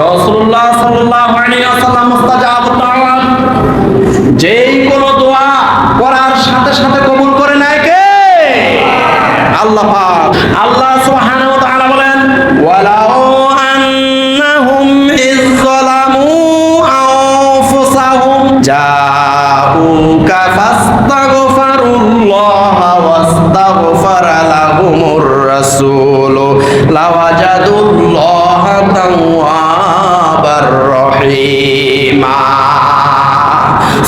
রাসূলুল্লাহ যেই কোন দোয়া করার সাথে সাথে কবুল করে নেয় কে? আল্লাহ পাক। আল্লাহ সুবহানাহু ওয়া তাআলা বলেন, ওয়ালাউ আন্নাহুম ইয যালামু আনফুসাহুম লাওয়াজাদুল্লাহ তাওয়াবার রহিমা।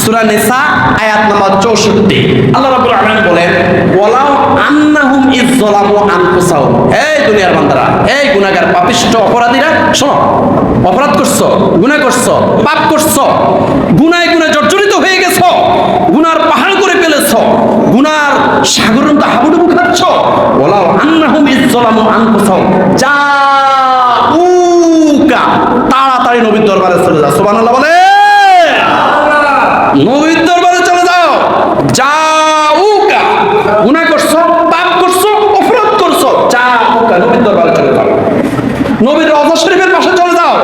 সূরা নিসা, আয়াত নাম্বার 64 আল্লাহ রাব্বুল আলামিন বলেন, ওয়ালাউ আন্নাহুম ইয যালামু আনফুসাহুম। এই দুনিয়ার বান্দারা, এই গুনাহগার পাপিষ্ঠ অপরাধীরা, শোনো, অপরাধ করছ, গুনাহ করছ, পাপ করছ, গুনায় গুনায় জর্জরিত হয়ে গেছো, গুনার পাহাড় করে ফেলেছো, গুনার সাগরের মতো হাবুডুবু খাচ্ছ, ওয়ালাউ আন্নাহুম ইয যালামু আনফুসাহুম। জাউকা তাড়াতাড়ি নবীর দরবারে চলে যাও সুবহানাল্লাহ বলে নবীর দরবারে চলে যাও যাউকা গুনাহ করছ পাপ করছ অপরাধ করছ যাউকা নবীর দরবারে চলে যাও নবীর রওজা শরীফের পাশে চলে যাও।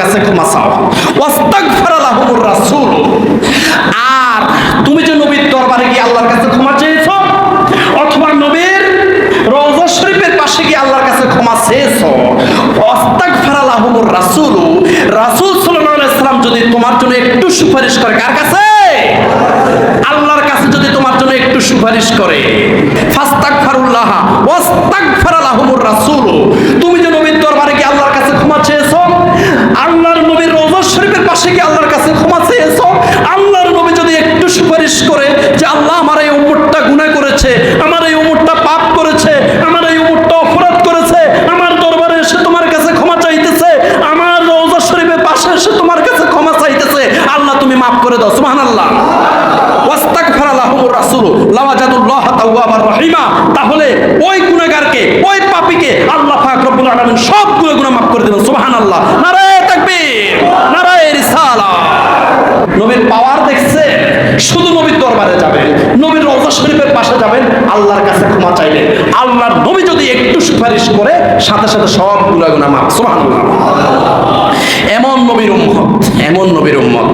কাছে ক্ষমা চাও। আর তুমি যে নবীর দরবারে গিয়ে আল্লাহর কাছে ক্ষমা চেয়েছো, অথবা নবীর রওজা শরীফের পাশে গিয়ে আল্লাহর কাছে ক্ষমা চেয়েছো রাসূল, রাসুল সাল্লাম যদি তোমার জন্য একটু সুপারিশ করে, কার কাছে? আল্লাহর কাছে যদি তোমার জন্য একটু সুপারিশ করে, ফাস্তাগফিরুল্লাহ ওয়াস্তাক লাহুমুর রাসূল তুমি যে নবীর দরবারে গিয়ে আল্লাহর কাছে ক্ষমা চেয়েছো আল্লাহর নবীর রওজা শরীফের পাশে গিয়ে আল্লাহর কাছে ক্ষমা চেয়েছো আল্লাহর নবী যদি একটু সুপারিশ করে যে আল্লাহ আমার এই উম্মতটা গুনাহ করেছে আমার এই উম্মতটা পাপ করেছে আমার এই উম্মতটা অপরাধ করেছে আমার দরবারে এসে তোমার কাছে ক্ষমা চাইতেছে আমার রওজা শরীফের পাশে এসে তোমার কাছে ক্ষমা চাইতেছে আল্লাহ তুমি মাফ করে দাও সুবহানাল্লাহ ওয়াস্তাগফারা লাহুমুর রাসূল তাহলে ওই গুনাহগারকে, ওই পাপীকে আল্লাহ পাক রব্বুল সবগুলো গুনাহ মাফ করে দেবেন সুবহানাল্লাহ। নারায়ে তাকবীর নবীর পাওয়ার দেখছে, শুধু নবীর দরবারে যাবেন নবীর রওজা শরীফের পাশে যাবেন, আল্লাহর কাছে ক্ষমা চাইলেন আল্লাহর নবী যদি একটু সুপারিশ করে, সাথে সাথে সব গুনাহ মাফ সুবহানাল্লাহ। এমন নবীর উম্মত, এমন নবীর উম্মত।